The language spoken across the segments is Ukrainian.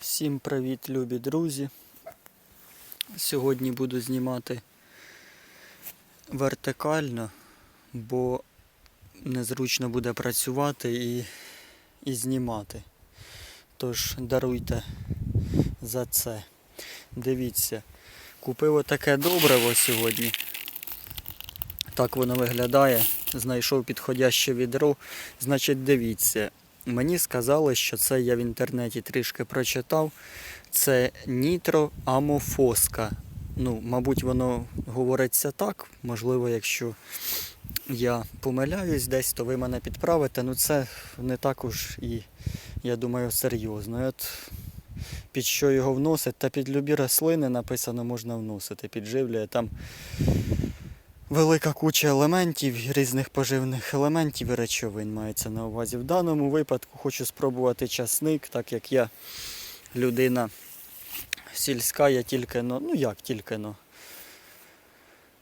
Всім привіт, любі друзі. Сьогодні буду знімати вертикально, бо незручно буде працювати і, і знімати. Тож даруйте за це. Дивіться, купив отаке добриво сьогодні. Так воно виглядає. Знайшов підходяще відро. Значить, дивіться, Мені сказали, що це я в інтернеті трішки прочитав. Це нітроамофоска. Ну, мабуть, воно говориться так. Можливо, якщо я помиляюсь десь, то ви мене підправите. Ну це не також і, я думаю, серйозно. От під що його вносить, та під любі рослини написано можна вносити. Підживлює там велика куча елементів, різних поживних елементів і речовин мається на увазі. В даному випадку хочу спробувати часник, так як я людина сільська, я тільки, но, ну як тільки но.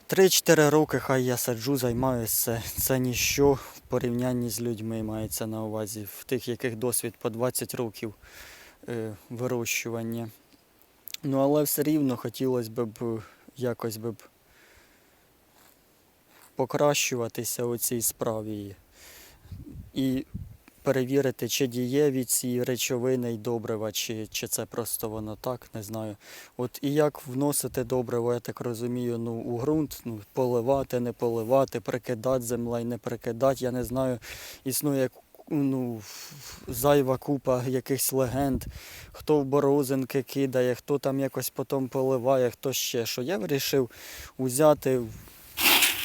3-4 роки хай я саджу, займаюся. Це, це ніщо в порівнянні з людьми мається на увазі, в тих, яких досвід по 20 років е, вирощування. Ну, але все рівно хотілося б якось би б покращуватися у цій справі і перевірити, чи дієві ці речовини й добрива, чи, чи це просто воно так, не знаю. От і як вносити добриво, я так розумію, ну, у ґрунт, ну, поливати, не поливати, прикидати землею, не прикидати, я не знаю, існує ну, зайва купа якихось легенд, хто в борозинки кидає, хто там якось потім поливає, хто ще що. Я вирішив взяти в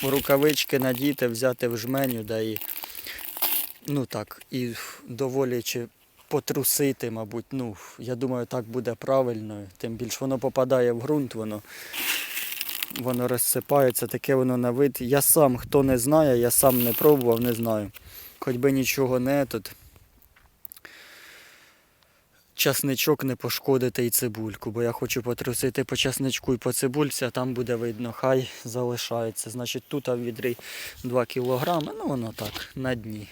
рукавички надіти, взяти в жменю, да і ну так, і доволі чи потрусити, мабуть. Ну, я думаю, так буде правильно. Тим більше воно попадає в ґрунт, воно, воно розсипається, таке воно на вид. Я сам, хто не знає, я сам не пробував, не знаю. Хоч би нічого не тут. Часничок не пошкодити і цибульку, бо я хочу потрусити по часничку і по цибульці, а там буде видно, хай залишається. Значить, тут в відрі 2 кілограми, ну воно так, на дні.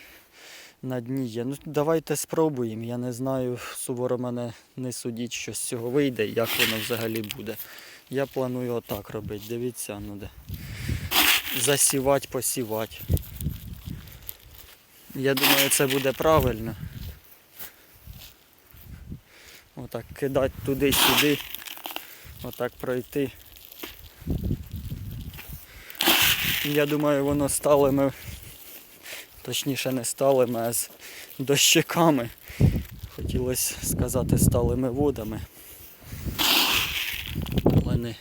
На дні є. Ну давайте спробуємо. Я не знаю, суворо мене не судіть, що з цього вийде, як воно взагалі буде. Я планую отак робити. Дивіться, ну де. Засівати, посівати. Я думаю, це буде правильно. Отак кидати туди-сюди. Отак пройти. Я думаю, воно сталими, точніше не сталими, а з дощиками. Хотілося сказати сталими водами. Але не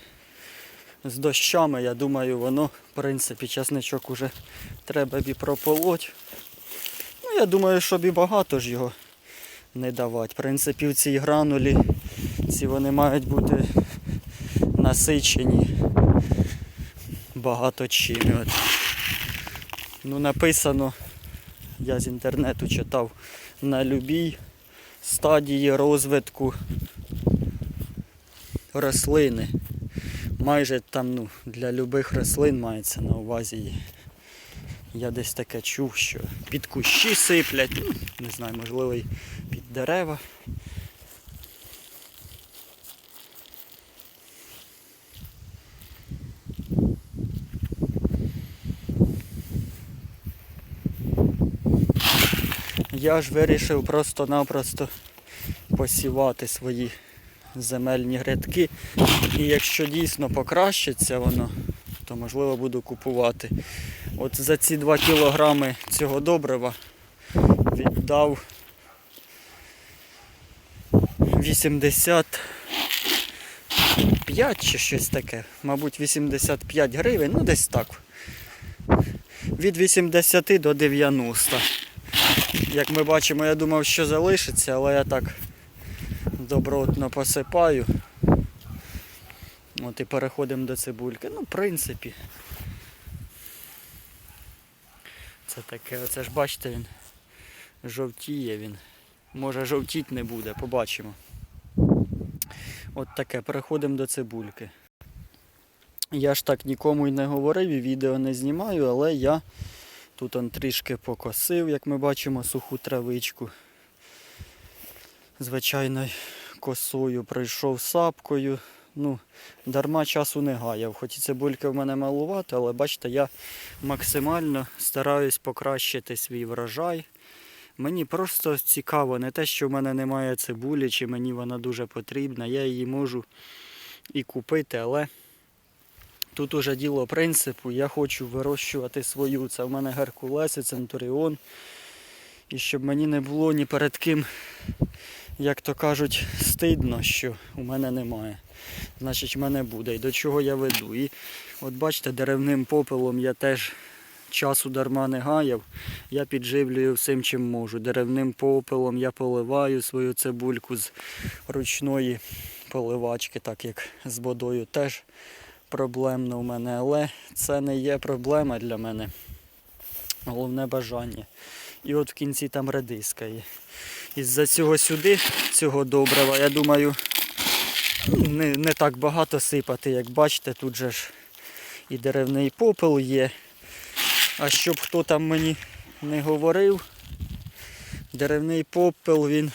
з дощами, я думаю, воно, в принципі, часничок уже треба б і прополоть. Ну, я думаю, щоб і багато ж його не давати. В принципі, в цій гранулі ці вони мають бути насичені багато чим. От. Ну, написано, я з інтернету читав, на любій стадії розвитку рослини. Майже там ну, для любих рослин мається на увазі. Я десь таке чув, що під кущі сиплять, ну, не знаю, можливо, дерева. Я ж вирішив просто-напросто посівати свої земельні грядки. І якщо дійсно покращиться воно, то можливо буду купувати. От за ці 2 кілограми цього добрива віддав 85 чи щось таке. Мабуть, 85 гривень, ну десь так. Від 80 до 90. Як ми бачимо, я думав, що залишиться, але я так добротно посипаю. От і переходимо до цибульки. Ну, в принципі. Це таке, оце ж бачите, він жовтіє він. Може жовтіть не буде, побачимо. От таке, переходимо до цибульки. Я ж так нікому й не говорив і відео не знімаю, але я тут он трішки покосив, як ми бачимо, суху травичку. Звичайно, косою, пройшов сапкою. Ну, дарма часу не гаяв. Хоч і цибульки в мене малувати, але бачите, я максимально стараюсь покращити свій врожай. Мені просто цікаво, не те, що в мене немає цибулі, чи мені вона дуже потрібна. Я її можу і купити, але тут уже діло принципу. Я хочу вирощувати свою. Це в мене Геркулес і Центуріон. І щоб мені не було ні перед ким, як то кажуть, стидно, що у мене немає. Значить, в мене буде. І до чого я веду. І от бачите, деревним попелом я теж часу дарма не гаяв. Я підживлюю всім, чим можу. Деревним попелом я поливаю свою цибульку з ручної поливачки, так як з водою теж проблемно у мене. Але це не є проблема для мене. Головне бажання. І от в кінці там редиска є. Із-за цього сюди, цього добрива, я думаю, не, не так багато сипати, як бачите, тут же ж і деревний попел є. А щоб хто там мені не говорив, деревний попел він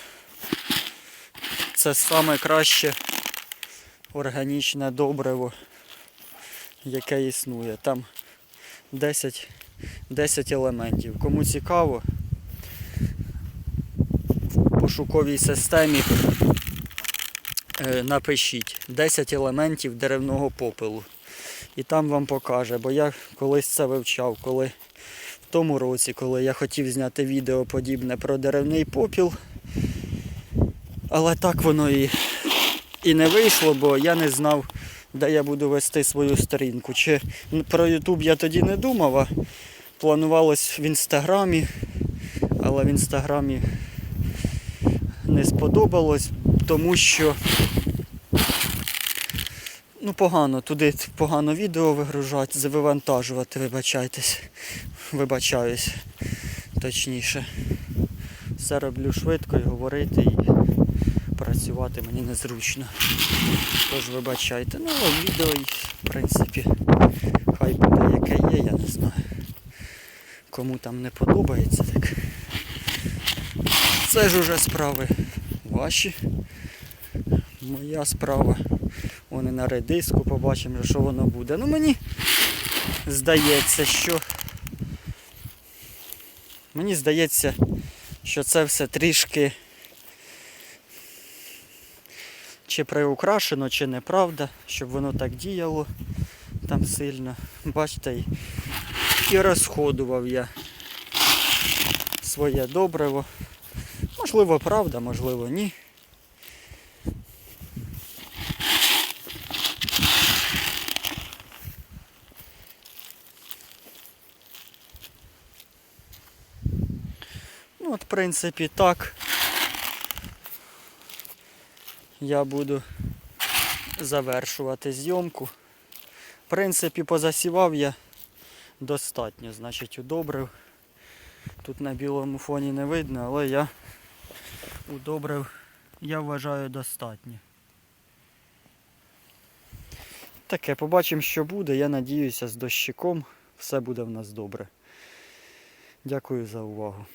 це саме краще органічне добриво, яке існує. Там 10, 10 елементів. Кому цікаво, в пошуковій системі е, напишіть 10 елементів деревного попелу. І там вам покаже, бо я колись це вивчав, коли в тому році, коли я хотів зняти відео подібне про деревний попіл. Але так воно і, і не вийшло, бо я не знав, де я буду вести свою сторінку. Чи про Ютуб я тоді не думав, а планувалось в інстаграмі, але в інстаграмі не сподобалось, тому що ну, погано, туди погано відео вигружати, завивантажувати, вибачайтесь. Вибачаюсь, точніше. Все роблю швидко і говорити і працювати мені незручно. Тож вибачайте. Ну, а відео, в принципі, хай буде яке є, я не знаю. Кому там не подобається, так. Це ж уже справи ваші. Моя справа. Вони на редиску, побачимо, що воно буде. Ну мені здається, що. Мені здається, що це все трішки чи приукрашено, чи неправда, щоб воно так діяло там сильно. Бачите, і- розходував я своє добриво. Можливо, правда, можливо, ні. Ну, от, в принципі, так. Я буду завершувати зйомку. В принципі, позасівав я достатньо, значить, удобрив. Тут на білому фоні не видно, але я удобрив, я вважаю, достатньо. Таке, побачимо, що буде. Я надіюся, з дощиком все буде в нас добре. Дякую за увагу.